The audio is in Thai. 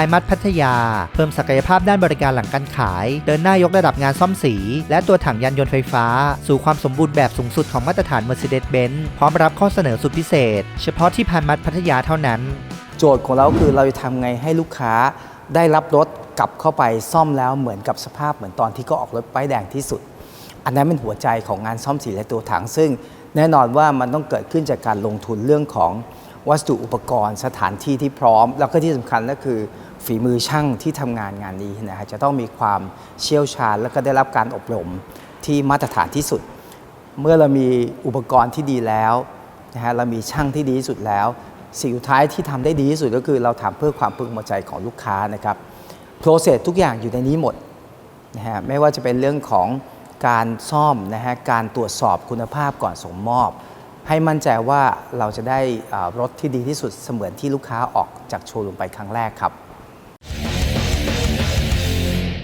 ายมัดพัทยา เพิ่มศักยภาพด้านบริการหลังการขาย เดินหน้ายกระดับงานซ่อมสี และตัวถังยานยนต์ไฟฟ้า สู่ความสมบูรณ์แบบสูงสุดของมาตรฐาน Mercedes-Benz พร้อมรับข้อเสนอสุดพิเศษ เฉพาะที่พายมัดพัทยาเท่านั้น โจทย์ของเราคือเราจะทำไงให้ลูกค้าได้รับรถกลับเข้าไปซ่อมแล้วเหมือนกับสภาพเหมือนตอนที่ก็ออกรถป้ายแดงที่สุด อันนั้นเป็นหัวใจของงานซ่อมสีและตัวถัง ซึ่งแน่นอนว่ามันต้องเกิดขึ้นจากการลงทุนเรื่องของวัสดุอุปกรณ์ สถานที่ที่พร้อม แล้วก็ที่สำคัญก็คือ ฝีมือช่างที่ทำงานงานนี้นะฮะจะต้องมีความเชี่ยวชาญ แล้วก็ได้รับการอบรมที่มาตรฐานที่สุด เมื่อเรามีอุปกรณ์ที่ดีแล้วนะฮะเรามีช่างที่ดีที่สุดแล้ว สิ่งสุดท้ายที่ทำได้ดีที่สุดก็คือเราทำเพื่อความพึงพอใจของลูกค้านะครับโปรเซสทุกอย่างอยู่ในนี้หมดนะฮะไม่ว่าจะเป็นเรื่องของการซ่อมนะฮะการตรวจสอบคุณภาพก่อนส่งมอบ ให้มั่นใจว่าเราจะได้รถที่ดีที่สุดเสมือนที่ลูกค้าออกจากโชว์รูมไปครั้งแรกครับ